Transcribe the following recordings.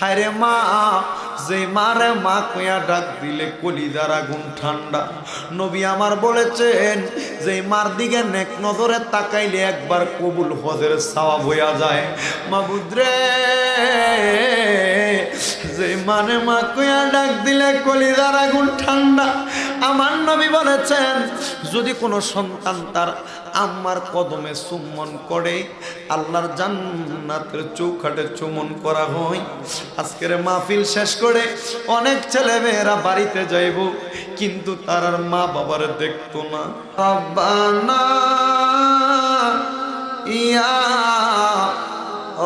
হায়রে মা যে মারে মা কয়া ডাক দিলে কলি কলিদার আগুন ঠান্ডা। নবী আমার বলেছেন যে মার দিকে নেক নজরে তাকাইলে একবার কবুল হজের সওয়াব হইয়া যায়। মাবুদ্রে যে মানে মা কয়া ডাক দিলে কলি কলিদার আগুন ঠান্ডা। আমার নবী বলেছেন, যদি কোনো সন্তান তার আম্মার কদমে চুম্বন করে, আল্লাহর জান্নাতের চৌখাটে চুমন করা হয়। আজকের মাহফিল শেষ করে অনেক ছেলে মেয়েরা বাড়িতে যাইব, কিন্তু তার আর মা বাবার দেখতো না।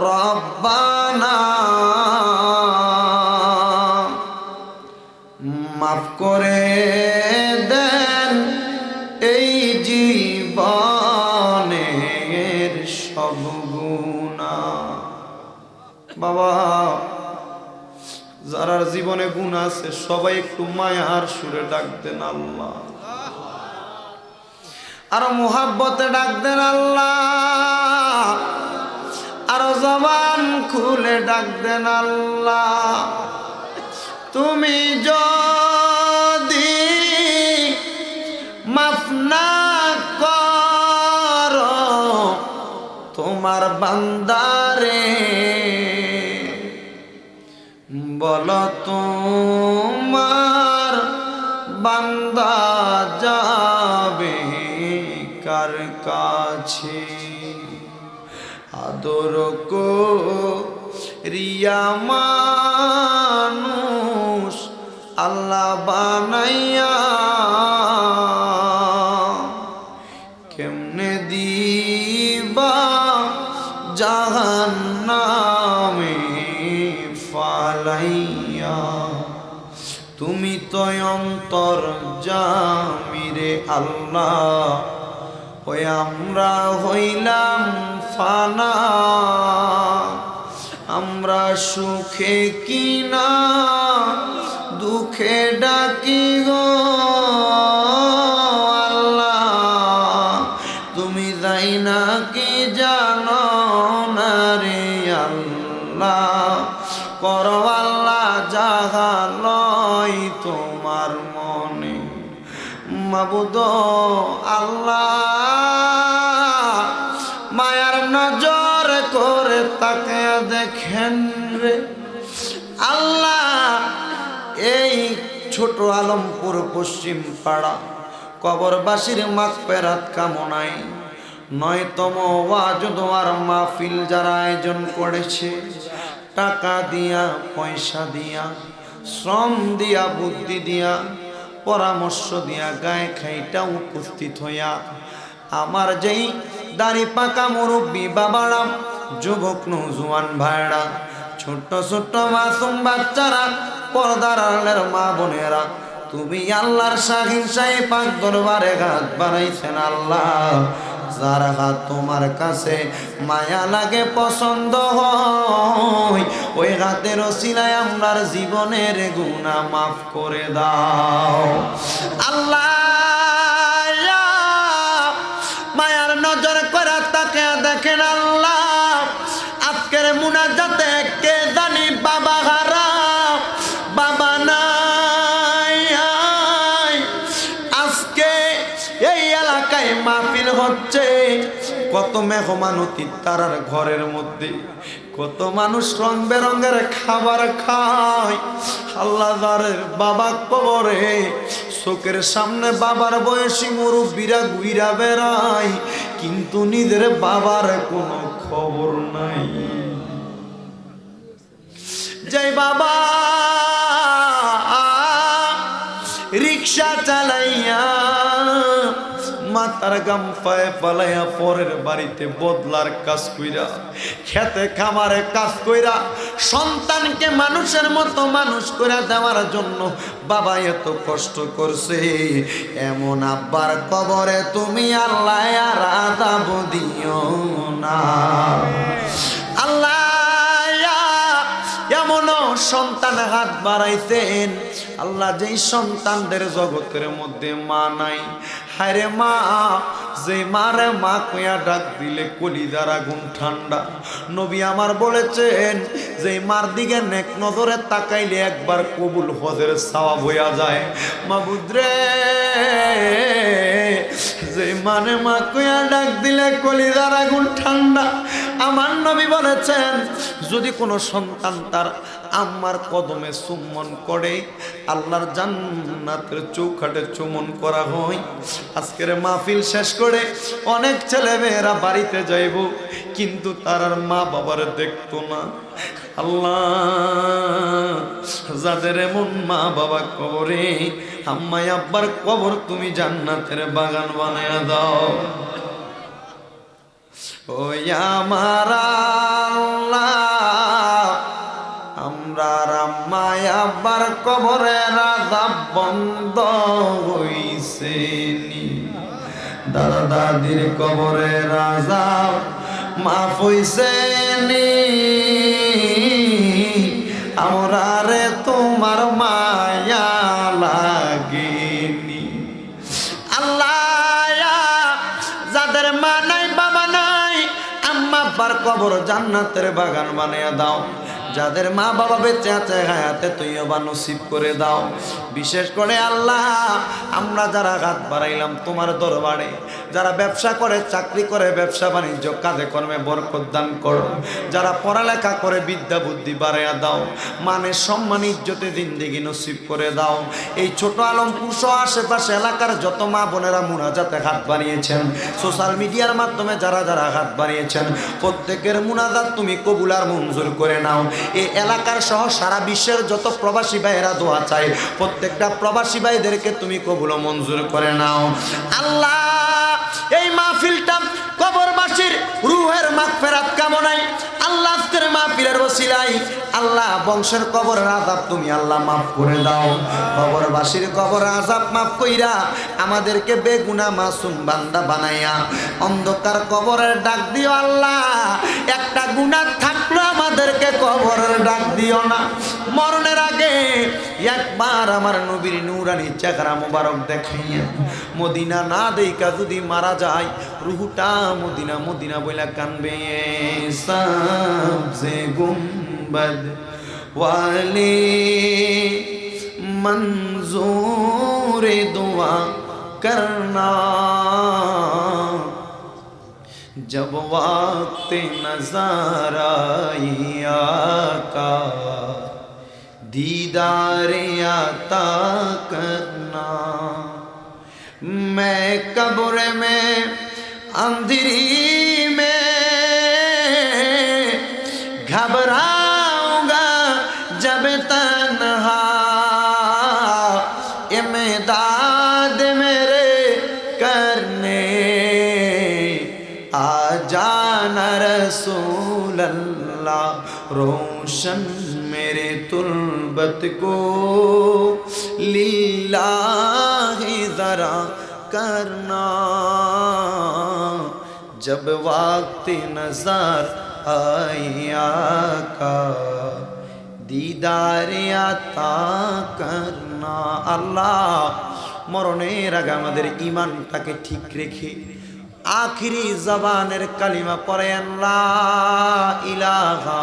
রব্বানা, মাফ করে বাবা, যারার জীবনে গুণ আছে, সবাই একটু মায়ার সুরে ডাক দেন আল্লাহ। আরও মোহাব্বতে ডাক দেন আল্লাহ। আরও জবান খুলে ডাক দেন আল্লাহ। তুমি যদি মাফ না করো, তোমার বান্দারে বল তোমার বান্দা যাবে কার কাছে? আদর কো রিয়া মানুষ আল্লাহ বানাইয়া কেমনে দিবা জাহান নামে ফালাইয়া, তুমি তো অন্তর জামিরে আল্লাহ, ওই আমরা হইলাম ফানা আমরা সুখে কিনা, দুঃখে ডাকি গো। আল্লাহ করো আল্লাহ লয় তোমার মনে। মাবুদ আল্লাহ, মায়ার নজর করে তাকে দেখেন রে। আল্লাহ, এই ছোট আলমপুর পশ্চিম পাড়া, কবরবাসীর মাক পেরাত কামনায়। নয়তম ওয়াজ দোয়ার মাহফিল যারা আয়োজন করেছে টাকা দিয়া, পয়সা দিয়া, শ্রম দিয়া, বুদ্ধি দিয়া, পরামর্শ দিয়া গায়ে খাইটা উপস্থিত হইয়া, আমার যেই দাড়ি পাকা মুরব্বী বাবারা, যুবক নৌজুয়ান ভাইরা, ছোট্ট ছোট্ট মাসুম বাচ্চারা, পর্দার আড়ালের মা বোনেরা, তুমি আল্লাহর শাহিন শাহী পাক দরবারে হাত বাড়াইছেন আল্লাহ। যার হাত তোমার কাছে মায়া লাগে পছন্দ হয়। ওই হাতের অসিলায় আমরার জীবনের গুণা মাফ করে দাও। আল্লাহ, মায়ার নজর করা তাকে দেখেন আল্লাহ। আজকের মুনাজাতে কে মাহফিল হচ্ছে। কত মেহমান অতীত তারার ঘরের মধ্যে। কত মানুষ রং বেরঙের খাবার খায়। আল্লাহ যারের বাবা কবরে, চোখের সামনে বাবার বয়সী মুরব্বীরা গুইরা বেড়ায়। কিন্তু নিজের বাবার কোনো খবর নাই। জয় বাবা মাতার গাম পায়ে পালাইয়া পরের বাড়িতে বদলার কাজ কইরা, খেতে খামারে কাজ কইরা, সন্তানকে মানুষের মতো মানুষ করে দেওয়ার জন্য বাবা এত কষ্ট করছে। এমন আব্বার কবরে তুমি আল্লাহ আর আদাব দিও না। আল্লাহ এমনও সন্তান হাত বাড়াইতেন আল্লাহ যেই সন্তানদের জগতের মধ্যে মা নাই হায়রে মা যে মারে মা কইয়া ডাক দিলে কলিদার আগুন ঠান্ডা। নবী আমার বলেছেন যে মার দিকে নেক নজরে তাকাইলে একবার কবুল হজের সাওয়াব হইয়া যায়। মা মাবুদ্রে যে মানে মা কইয়া ডাক দিলে কলিদার আগুন ঠান্ডা। আমার নবী বলেছেন, যদি কোনো সন্তান তার আম্মার কদমে চুম্বন করে, আল্লাহর জান্নাতের চৌখাটে চুমন করা হয়। আজকের মাহফিল শেষ করে অনেক ছেলেমেয়েরা বাড়িতে যাইব, কিন্তু তার আর মা বাবার দেখতো না। আল্লাহ, যাদের এমন মা বাবা কবরে আম্মাই আব্বার কবর তুমি জান্নাতের বাগান বানায়া দাও। ওই আমার আব্বার কবরে রাজা বন্ধ হইছে দাদা দাদির কবরে রাজা মাফ হইছে নি। আমরা রে তোমার মায়া লাগেনি। আল্লাহ, যাদের মা নাই, বাবা নাই, আম্মা আব্বার কবর জান্নাতের বাগান বানিয়ে দাও। যাদের মা বাবা বেঁচে আছে হায়াতে তুইও নসিব করে দাও। বিশেষ করে আল্লাহ, আমরা যারা হাত বাড়াইলাম তোমার দরবারে, যারা ব্যবসা করে, চাকরি করে, ব্যবসা বাণিজ্য, কাজে কর্মে বরকত দান করো। যারা পড়ালেখা করে, বিদ্যা বুদ্ধি বাড়াইয়া দাও। মানে সম্মান, ইজ্জতে জিন্দিগি নসিব করে দাও। এই ছোট আলমপুর সহ আশেপাশে এলাকার যত মা বোনেরা মুনাজাতে হাত বানিয়েছেন সোশ্যাল মিডিয়ার মাধ্যমে যারা যারা হাত বানিয়েছেন প্রত্যেকের মুনাজাত তুমি কবুলার মঞ্জুর করে নাও। এই এলাকার সহ সারা বিশ্বের যত প্রবাসী ভাইয়েরা দোয়া চাই প্রত্যেকটা প্রবাসী ভাইদেরকে তুমি কবুল মঞ্জুর করে নাও। আল্লাহ, এই মাহফিলটা কবরবাসীর রুহের মাগফিরাত কামনাই আল্লাহ আজকের মাহফিলের ওসিলাই আল্লাহ বংশের কবর আজাব তুমি আল্লাহ মাফ করে দাও। কবরবাসীর কবর আজাব মাফ কইরা আমাদেরকে বেগুনা মাসুম বান্দা বানাইয়া, অন্ধকার কবরের ডাক দিও আল্লাহ, একটা গুণা ডাক দিও না। মরণের আগে একবার আমার নবীর নুরানি চেহারা মোবারক দেখাইয়ে মদিনা না দেখা যদি মারা যায়, রুহুটা মদিনা মদিনা বইলা কানবে। সে মঞ্জোরে দোয়া করনা। जब वक्त नज़ारा का दीदार आता करना। मैं कब्र में अंधेरी روشن میرے تربت کو للہ ذرا کرنا جب وقت نظر آیا کا دیدار عطا کرنا اللہ মরণের আগে আমাদের ইমানটাকে ঠিক রেখে আখিরি জবানের কালিমা পড়েন লা ইলাহা